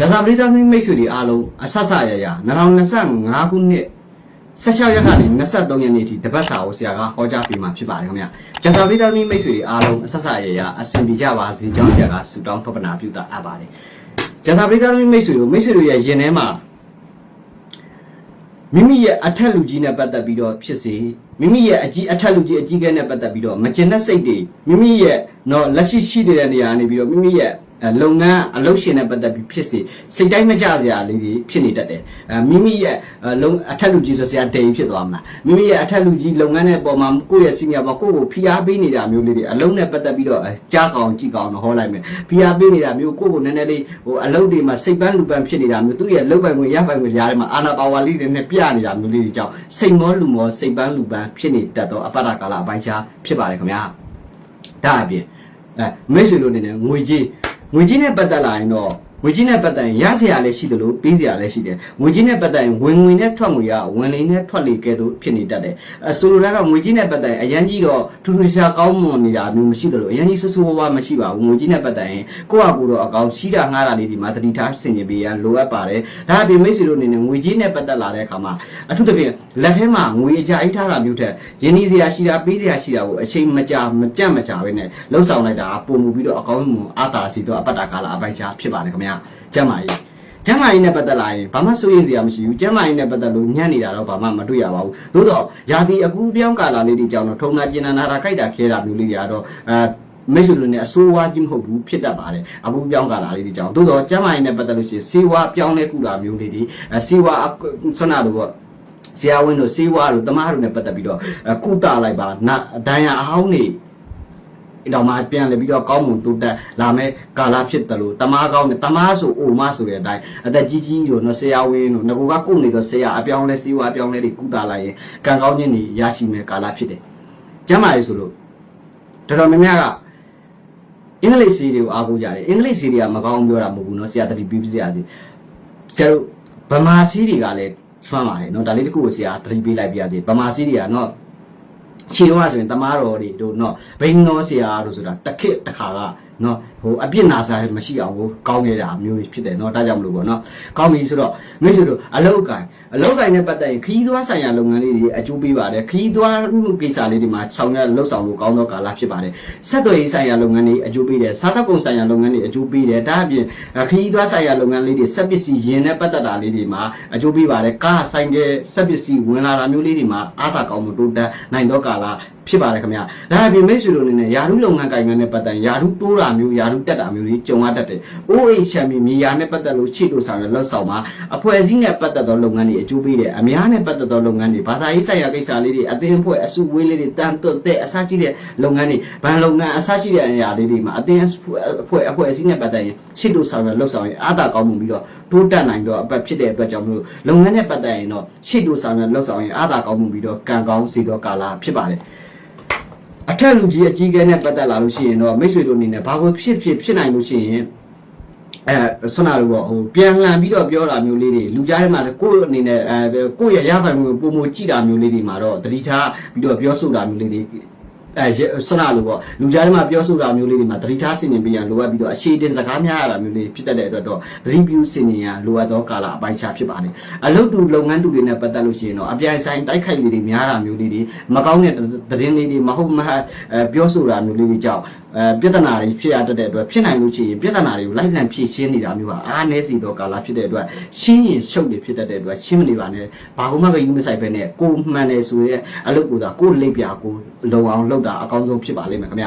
ဒါသာပရိသတ်မိတ်ဆွေတွေအားလုံးအဆက်ဆက်ရရ2025ခုနှစ်16ရက်ကနေ23ရက်နေ့အထိတပတ်စာကိုဆရာကဟောကြားပေးမှာဖြစ်ပါတယ်ခင်ဗျာ။ဒါသာပရိသတ်မိတ်ဆွေတွေအားလုံးအဆက်ဆက်ရရအဆင်ပြေကြပါစေကြောင်းဆရာကဆုတောင်းထောက်ပနာပြုတာအပ်ပါတယ်။ဒါသာပရိသတ်မိတ်ဆွေတို့မိတ်ဆွေတို့ရဲ့ယင်ထဲမှာမိမိရဲ့အထက်လူကြီးနဲ့ပတ်သက်ပြီးတော့ဖြစ်စေမိမိရဲ့အကြီးအထက်လူကြီးအကြီးကဲနဲ့ပတ်သက်ပြီးတော့မကျင်တဲ့စိတ်တွေမိမိရဲ့တော့လက်ရှိရှိနေတဲ့နေရာကနေပြီးတော့မိမိရဲ့အဲ လုပ်ငန်းအလုပ်ရှင်နဲ့ပတ်သက်ပြီးဖြစ်စေစိတ်တိုင်းမကြစရာလေးတွေဖြစ်နေတတ်တယ်အဲမိမိရဲ့အဲလုံအထက်လူကြီးဆိုစရာဒိန်ဖြစ်သွားမှာမိမိရဲ့အထက်လူကြီးလုပ်ငန်းနဲ့ပေါ်မှာကိုယ့်ရဲ့စီနီယာပေါ်ကိုယ့်ကိုဖိအားပေးနေတာမျိုးလေးတွေအလုံးနဲ့ပတ်သက်ပြီးတော့အဲကြားကောင်ကြည့်ကောင်တော့ဟောလိုက်မယ်ဖိအားပေးနေတာမျိုးကိုယ့်ကိုနည်းနည်းလေးဟိုအလုပ်တွေမှာစိတ်ပန်းလူပန်းဖြစ်နေတာမျိုးသူ့ရဲ့လုပ်ပိုင်ခွင့်ရပိုင်ခွင့်ကြားထဲမှာအာနာပါဝါလေးတွေနဲ့ပြနေတာမျိုးလေးတွေကြောင့်စိတ်မောလူမောစိတ်ပန်းလူပန်းဖြစ်နေတတ်တော့အပ္ပဒကာလအပိုင်းခြားဖြစ်ပါတယ်ခင်ဗျာဒါအပြင်အဲမိတ်ဆွေတို့အနေနဲ့ငွေကြီး ငွေကြီးနဲ့ပတ်သက်လာရင်တော့ ငွေကြီးနဲ့ပတ်သက်ရင်ရစရာလည်းရှိတယ်လို့ပေးစရာလည်းရှိတယ်ငွေကြီးနဲ့ပတ်သက်ရင်ဝင်ငွေနဲ့ထွက်ငွေကဝင်လေနဲ့ထွက်လေကဲသို့ဖြစ်နေတတ်တယ်အဲဆိုလိုတာကငွေကြီးနဲ့ပတ်သက်ရင်အရန်ကြီးတော့ထူးထူးခြားကောင်းမွန်နေတာမျိုးမရှိတယ်လို့အရန်ကြီးဆူဆူဝါးဝါမရှိပါဘူးငွေကြီးနဲ့ပတ်သက်ရင်ကိုယ့်အကူတော့အကောင်ရှိတာငှားတာလေးဒီမှာတတိထားဆင်ခြင်ပေးရန်လိုအပ်ပါတယ်ဒါအပြင်မိတ်ဆွေတို့အနေနဲ့ငွေကြီးနဲ့ပတ်သက်လာတဲ့အခါမှာအထူးသဖြင့်လက်ထဲမှာငွေအကြအိတ်ထားတာမျိုးထက်ရင်းနှီးစရာရှိတာပေးစရာရှိတာကိုအချိန်မကြာမကြက်မကြာပဲနဲ့လှုပ်ဆောင်လိုက်တာပုံမှုပြီးတော့အကောင်းမွန်အာသာစီတော့အပတ္တကာလအပိုက်ချဖြစ်ပါတယ်ခင်ဗျာကျမ်းမာရေးကျမ်းမာရေးနဲ့ပတ်သက်လာရင်ဘာမှစိုးရိမ်စရာမရှိဘူးကျမ်းမာရေးနဲ့ပတ်သက်လို့ညံ့နေတာတော့ဘာမှမတွေ့ရပါဘူးသို့တော့ယာတီအကူပြောင်းကာလလေးတွေကြောင့်တော့ထုံနာကျင်နာနာတာခိုက်တာခဲတာမျိုးလေးတွေကတော့အဲမိတ်ဆွေတို့နဲ့အဆိုးဝါးကြီးမဟုတ်ဘူးဖြစ်တတ်ပါတယ်အခုပြောင်းကာလာလေးတွေကြောင့်သို့တော့ကျမ်းမာရေးနဲ့ပတ်သက်လို့ရှိရင်စေဝါပြောင်းလဲကူတာမျိုးလေးတွေအဲစေဝါဆွမ်းနာတို့ကဆရာဝန်တို့စေဝါတို့တမားတို့နဲ့ပတ်သက်ပြီးတော့ကုတာလိုက်ပါနာဒဏ်ရာအဟောင်းတွေ အဲ့တော့မှပြန်လေပြီးတော့ကောင်းမှုတိုးတက်လာမဲ့ကာလဖြစ်တယ်လို့တမားကောင်းတယ်တမားဆိုအိုမဆိုတဲ့အတိုင်းအသက်ကြီးကြီးတို့နော်ဆရာဝင်းတို့ငကူကကုနေတော့ဆရာအပြောင်းလဲစီဝါအပြောင်းလဲတွေကုတာလိုက်ရင်ကံကောင်းခြင်းတွေရရှိမဲ့ကာလဖြစ်တယ်ကျမ်းမာရေးဆိုလို့တော်တော်များများကအင်္ဂလိပ်စီတွေကိုအားကိုးကြတယ်အင်္ဂလိပ်စီတွေကမကောင်းပြောတာမဟုတ်ဘူးနော်ဆရာတတိပြီးပြစရာစီဆရာတို့ဗမာစီတွေကလည်းဆွမ်းပါတယ်နော်ဒါလေးတစ်ခုကိုဆရာတတိပေးလိုက်ပြရစီဗမာစီတွေက ရှင်းတော့ဆိုရင်တမားတော်တွေတို့နော်ဘိန်းတော်ဆရာတို့ဆိုတာတစ်ခက်တစ်ခါကနော်ဟိုအပြစ်နာစာမရှိအောင်ကိုကောင်းရတာမျိုးဖြစ်တယ်နော်ဒါကြောင့်မလို့ပေါ့နော်ကောင်းပြီဆိုတော့မိတ်ဆွေတို့အလောက်ကန်အလောက်ကိုင်နဲ့ပတ်သက်ရင်ခရီးသွားဆိုင်ရာလုပ်ငန်းလေးတွေအကျိုးပေးပါတယ်ခရီးသွားမှုကိစ္စလေးတွေမှာဆောင်ရွက်လှုပ်ဆောင်လို့ကောင်းသောကာလဖြစ်ပါတယ်ဆက်သွယ်ရေးဆိုင်ရာလုပ်ငန်းတွေအကျိုးပေးတယ်စားသောက်ကုန်ဆိုင်ရာလုပ်ငန်းတွေအကျိုးပေးတယ်ဒါအပြင်ခရီးသွားဆိုင်ရာလုပ်ငန်းလေးတွေစက်ပစ္စည်းယင်နဲ့ပတ်သက်တာလေးတွေမှာအကျိုးပေးပါတယ်ကားဆိုင်တဲ့စက်ပစ္စည်းဝင်လာတာမျိုးလေးတွေမှာအားသာကောင်းမှုတိုးတက်နိုင်သောကာလဖြစ်ပါတယ်ခင်ဗျာဒါအပြင်မိတ်ဆွေတို့အနေနဲ့ယာရုလုပ်ငန်းကိုင်ငန်းနဲ့ပတ်သက်ယာရုတိုးတာမျိုးယာရုတက်တာမျိုးတွေကြုံရတတ်တယ်။ OH ချမ်းမြေမြေယာနဲ့ပတ်သက်လို့ရှေ့တို့ဆောင်ရလောက်ဆောင်မှာအဖွဲ့အစည်းနဲ့ပတ်သက်သောလုပ်ငန်းတွေအကျိုးပေးတယ်။အများနဲ့ပတ်သက်သောလုပ်ငန်းတွေဘာသာရေးဆိုင်ရာကိစ္စလေးတွေအသင်းအဖွဲ့အစုဝေးလေးတွေတန်တွတ်တဲ့အစရှိတဲ့လုပ်ငန်းတွေဘဏ်လုပ်ငန်းအစရှိတဲ့အရာလေးတွေမှာအသင်းအဖွဲ့အဖွဲ့အစည်းနဲ့ပတ်သက်ရင်ရှေ့တို့ဆောင်ရလောက်ဆောင်ရင်အားသာကောင်းမှုပြီးတော့တိုးတက်နိုင်တော့အပတ်ဖြစ်တဲ့အတွက်ကြောင့်မလို့လုပ်ငန်းနဲ့ပတ်သက်ရင်တော့ရှေ့တို့ဆောင်ရလောက်ဆောင်ရင်အားသာကောင်းမှုပြီးတော့ကံကောင်းစီတော့ကာလဖြစ်ပါတယ်။အထက်လူကြီးအကြီးကဲနဲ့ပတ်သက်လာလို့ရှိရင်တော့မိတ်ဆွေတို့အနေနဲ့ဘာကိုဖြစ်ဖြစ်ဖြစ်နိုင်လို့ရှိရင် အဲဆွမ်းနာလို့ပေါ့ဟိုပြန်လှန်ပြီးတော့ပြောတာမျိုးလေးတွေလူကြားထဲမှာလည်းကိုယ့်အနေနဲ့အဲကိုယ့်ရဲ့ရပိုင်မှုပုံမကြည့်တာမျိုးလေးတွေမှာတော့တတိထားပြီးတော့ပြောဆိုတာမျိုးလေးတွေ အဲဆွမ်းနာလို့ပေါ့လူကြားထဲမှာပြောဆိုတာမျိုးလေးတွေမှာတတိထားစင်နေပြရန်လိုအပ်ပြီးတော့အရှိတင်စကားများရတာမျိုးလေးဖြစ်တတ်တဲ့အတွက်တော့သတိပြုစင်နေရန်လိုအပ်သောကာလအပိုင်းခြားဖြစ်ပါတယ်အလုပ်တူလုပ်ငန်းတူတွေနဲ့ပတ်သက်လို့ရှိရင်တော့အပြိုင်ဆိုင်တိုက်ခိုက်လေးတွေများတာမျိုးလေးတွေမကောင်းတဲ့သတင်းလေးတွေမဟုတ်မဟအဲပြောဆိုတာမျိုးလေးတွေကြောင့်အဲပြဿနာတွေဖြစ်ရတတ်တဲ့အတွက်ဖြစ်နိုင်လို့ရှိရင်ပြဿနာတွေကိုလိုက်လံဖြေရှင်းနေတာမျိုးဟာအားနည်းစီသောကာလဖြစ်တဲ့အတွက်ရှင်းရင်ရှုပ်တွေဖြစ်တတ်တဲ့အတွက်ရှင်းမနေပါနဲ့ဘာမှမကယူမဆိုင်ပဲနဲ့ကိုမှန်တယ်ဆိုရဲအလုပ်ကိုသာကိုလိပ်ပြကိုလုံအောင်လုပ်တာအကောင်းဆုံးဖြစ်ပါလိမ့်မယ်ခင်ဗျ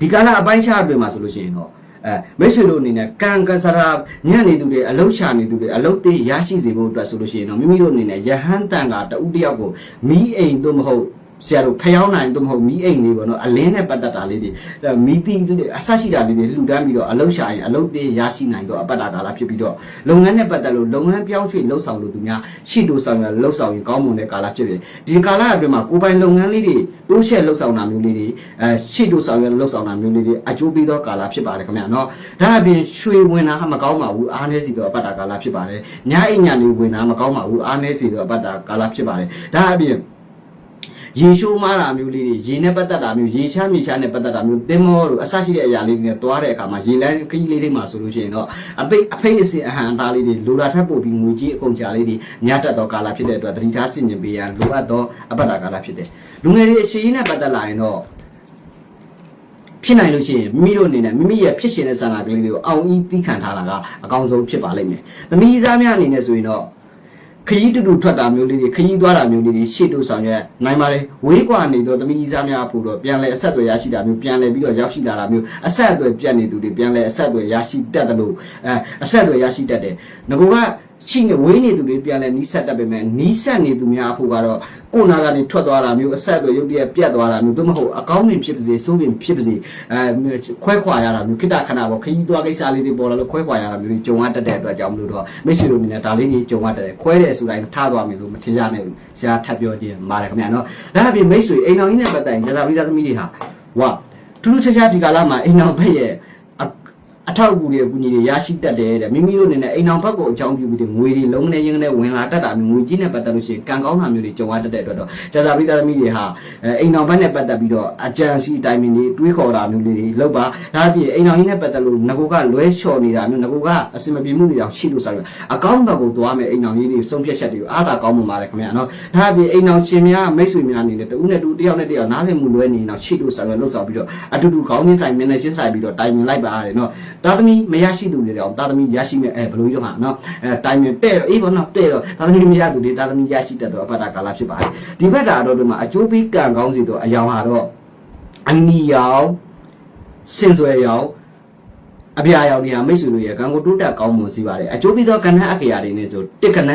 ဒီကာလအပိုင်းခြားတွေမှာဆိုလို့ရှိရင်တော့အဲမိတ်ဆွေတို့အနေနဲ့ကံကစရာညံ့နေသူတွေအလုရှာနေသူတွေအလုသေးရရှိစေဖို့အတွက်ဆိုလို့ရှိရင်တော့မိမိတို့အနေနဲ့ယဟန်တန်ကတဦးတယောက်ကိုမီးအိမ်တို့မဟုတ် ဆရာတို့ဖျောင်းနိုင်တော့မဟုတ်မီးအိမ်လေးပေါ့နော်အလင်းနဲ့ပတ်သက်တာလေးတွေမီးတင်းတွေအဆက်ရှိတာလေးတွေလှူဒန်းပြီးတော့အလုရှာရင်အလုသေးရရှိနိုင်တော့အပတ်တာကာလဖြစ်ပြီးတော့လုပ်ငန်းနဲ့ပတ်သက်လို့လုပ်ငန်းပြောင်းရွှေ့လှုပ်ဆောင်လို့သူများရှိတူဆောင်ရလှုပ်ဆောင်ရင်ကောင်းမွန်တဲ့ကာလဖြစ်ပြီဒီကာလအတွင်းမှာကိုယ်ပိုင်လုပ်ငန်းလေးတွေတိုးရှက်လှုပ်ဆောင်တာမျိုးလေးတွေအဲရှိတူဆောင်ရလှုပ်ဆောင်တာမျိုးလေးတွေအကျိုးပေးသောကာလဖြစ်ပါတယ်ခင်ဗျာနော်ဒါအပြင်ရွှေဝင်တာမကောင်းပါဘူးအားနည်းစီတော့အပတ်တာကာလဖြစ်ပါတယ်ညအိမ်ညာလေးဝင်တာမကောင်းပါဘူးအားနည်းစီတော့အပတ်တာကာလဖြစ်ပါတယ်ဒါအပြင် ရေရှိုးမားတာမျိုးလေးတွေရေနဲ့ပတ်သက်တာမျိုးရေချမ်းမြေချမ်းနဲ့ပတ်သက်တာမျိုးသင်္ဘောတို့အဆရှိတဲ့အရာလေးတွေနဲ့သွားတဲ့အခါမှာရေလန်းခကြီးလေးတွေမှာဆိုလို့ရှိရင်တော့အပိတ်အဖိတ်အစင်အဟံအသားလေးတွေလိုတာထပ်ပို့ပြီးငွေကြီးအကုန်ကြာလေးတွေညတ်တက်သောကာလဖြစ်တဲ့အတွက်သတိထားဆင်ခြင်ပေးရန်လိုအပ်သောအပ္ပတာကာလဖြစ်တယ်လူငယ်တွေအရှိန်နဲ့ပတ်သက်လာရင်တော့ဖြစ်နိုင်လို့ရှိရင်မိမိတို့အနေနဲ့မိမိရဲ့ဖြစ်ရှင်တဲ့ဆန္ဒကလေးတွေကိုအောင်အီးသီးခံထားတာကအကောင်းဆုံးဖြစ်ပါလိမ့်မယ်။သမီးသားများအနေနဲ့ဆိုရင်တော့ ခရီးတူတူထွက်တာမျိုးလေးတွေခရီးသွားတာမျိုးလေးတွေရှေ့တို့ဆောင်ရွက်နိုင်ပါလေဝေးကွာနေတော့သမီးသားများဖို့တော့ပြန်လဲအဆက်အသွယ်ရရှိတာမျိုးပြန်လဲပြီးတော့ရောက်ရှိလာတာမျိုးအဆက်အသွယ်ပြတ်နေသူတွေပြန်လဲအဆက်အသွယ်ရရှိတတ်တယ်လို့အဲအဆက်အသွယ်ရရှိတတ်တယ်ငကောက ရှိနေဝေးနေသူတွေပြန်လဲနီးဆက်တတ်ပေမဲ့နီးဆက်နေသူများဖို့ကတော့ကိုယ်နာကနေထွက်သွားတာမျိုးအဆက်အသွယ်ရုပ်တရက်ပြတ်သွားတာမျိုးသို့မဟုတ်အကောင်းမြင်ဖြစ်ပါစေစိုးပင်ဖြစ်ပါစေအဲခွဲခွာရတာမျိုးခိတ္တခဏပေါ့ခရီးသွားကိစ္စလေးတွေပေါ်လာလို့ခွဲခွာရတာမျိုးတွေကြုံရတတ်တဲ့အတွက်ကြောင့်မလို့တော့မိတ်ဆွေတို့အနေနဲ့ဒါလေးကြီးကြုံရတတ်တယ်ခွဲတဲ့အစူတိုင်းထားသွားမယ်လို့မထင်ကြနဲ့ဘူးဆရာထပ်ပြောခြင်းပါတယ်ခင်ဗျာနော်ဒါအပြင်မိတ်ဆွေအိမ်တော်ကြီးနဲ့ပတ်သက်ရင်ဇာပိသားသမီးတွေဟာဝါထူးထူးခြားခြားဒီကာလမှာအိမ်တော်ဘက်ရဲ့အအ ထောက်အကူတွေအကူအညီတွေရရှိတတ်တယ်တဲ့မိမိတို့အနေနဲ့အိမ်အောင်ဘက်ကိုအကြောင်းပြုပြီးငွေတွေလုံးနဲ့ရင်းနဲ့ဝင်လာတတ်တာမျိုးငွေကြီးနဲ့ပတ်သက်လို့ရှိရင်ကံကောင်းတာမျိုးတွေကြုံရတတ်တဲ့အတွက်တော့ကြာစာပိသားသမီးတွေဟာအဲအိမ်အောင်ဘက်နဲ့ပတ်သက်ပြီးတော့အကြံစီအတိုင်းမင်းတွေတွေးခေါ်တာမျိုးလေးတွေလောက်ပါဒါအပြင်အိမ်အောင်ကြီးနဲ့ပတ်သက်လို့ငကိုကလွဲလျှော်နေတာမျိုးငကိုကအစင်မပြေမှုတွေတောင်ရှိလို့ဆိုရအကောင်းတော့ကိုသွားမယ်အိမ်အောင်ကြီးတွေစုံဖြတ်ချက်တွေကိုအားသာကောင်းမှပါတယ်ခင်ဗျာနော်ဒါအပြင်အိမ်အောင်ရှင်များမိတ်ဆွေများအနေနဲ့တဦးနဲ့တူတယောက်နဲ့တယောက်နားလည်မှုလွဲနေတော့ရှိလို့ဆိုရလှုပ်ဆောင်ပြီးတော့အတူတူခေါင်းချင်းဆိုင်မျက်နှာချင်းဆိုင်ပြီးတော့တိုင်ပင်လိုက်ပါရတယ်နော်ဒါသမီးမရရှိသူတွေတော့ဒါသမီးရရှိမဲ့အဲဘယ်လိုပြောမှာနော်အဲတိုင်ပင်တဲ့တော့အေးဘောနော်တဲ့တော့ဒါသမီးမရသူတွေဒါသမီးရရှိတတ်တော့အဖတ်တာကာလဖြစ်ပါတယ်ဒီဘက်တာတော့ဒီမှာအကျိုးပေးကံကောင်းစီတော့အယောင်ဟာတော့အနီရောင်စင်စွယ်ရောင်အပြာရောင်တွေဟာမိတ်ဆွေတို့ရဲ့ကံကိုတိုးတက်ကောင်းမွန်စီပါတယ်အကျိုးပေးသောကဏ္ဍအကရာတွေနဲ့ဆိုတစ်ကဏ္ဍ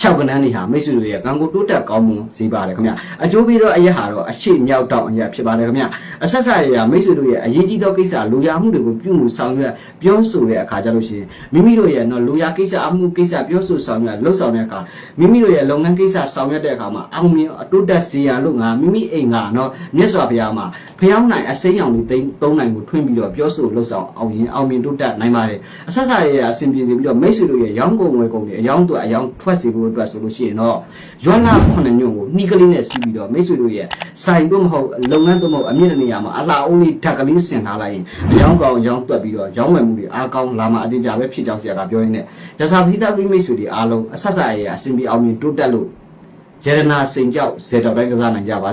၆ကဏ္ဍတွေဟာမိတ်ဆွေတို့ရဲ့ကံကိုတိုးတက်ကောင်းမွန်စေပါတယ်ခင်ဗျအကျိုးပေးသောအရက်ဟာတော့အရှိမြောက်တောင်အရက်ဖြစ်ပါတယ်ခင်ဗျအဆက်ဆက်ရမိတ်ဆွေတို့ရဲ့အရေးကြီးသောကိစ္စလူရမှုတွေကိုပြုမှုဆောင်ရွက်ပြောဆိုတဲ့အခါကျလို့ရှိရင်မိမိတို့ရဲ့နော်လူရကိစ္စအမှုကိစ္စပြောဆိုဆောင်ရွက်လှုပ်ဆောင်တဲ့အခါမိမိတို့ရဲ့လုပ်ငန်းကိစ္စဆောင်ရွက်တဲ့အခါမှာအောင်မြင်အတိုးတက်စေရလို့ငါမိမိအိမ်ကနော်မြတ်စွာဘုရားမှာဖျောင်းနိုင်အစိမ်းရောင်လေးသိမ်းသုံးနိုင်ကိုထွင်းပြီးတော့ပြောဆိုလှုပ်ဆောင်အောင်ရင်အောင်မြင်တိုးတက်နိုင်ပါတယ်အဆက်ဆက်ရအဆင်ပြေစေပြီးတော့မိတ်ဆွေတို့ရဲ့ရောင်းကုန်ဝယ်ကုန်တွေအယောင်းတို့အယောင်းထွက်စေဖို့အတွက်ဆိုလို့ရှိရင်တော့ရွက်လာခုနှစ်ညွန့်ကိုနှီးကလေးနဲ့စီးပြီးတော့မိတ်ဆွေတို့ရဲ့ဆိုင်တို့မဟုတ်လုပ်ငန်းတို့မဟုတ်အမြင့်တဲ့နေရာမှာအလှအိုးလေးဓာတ်ကလေးဆင်ထားလိုက်ရင်အယောင်းကောင်အယောင်းတွက်ပြီးတော့ရောင်းဝယ်မှုတွေအားကောင်းလာမှအတင်ကြပဲဖြစ်ကြောင်းဆရာကပြောရင်းနဲ့ရသပိသမိတ်ဆွေတွေအားလုံးအဆက်ဆက်ရအဆင်ပြေအောင်မြင်တိုးတက်လို့ရတနာစိန်ကြောက်ဇေတော်တိုင်းကစားနိုင်ကြပါ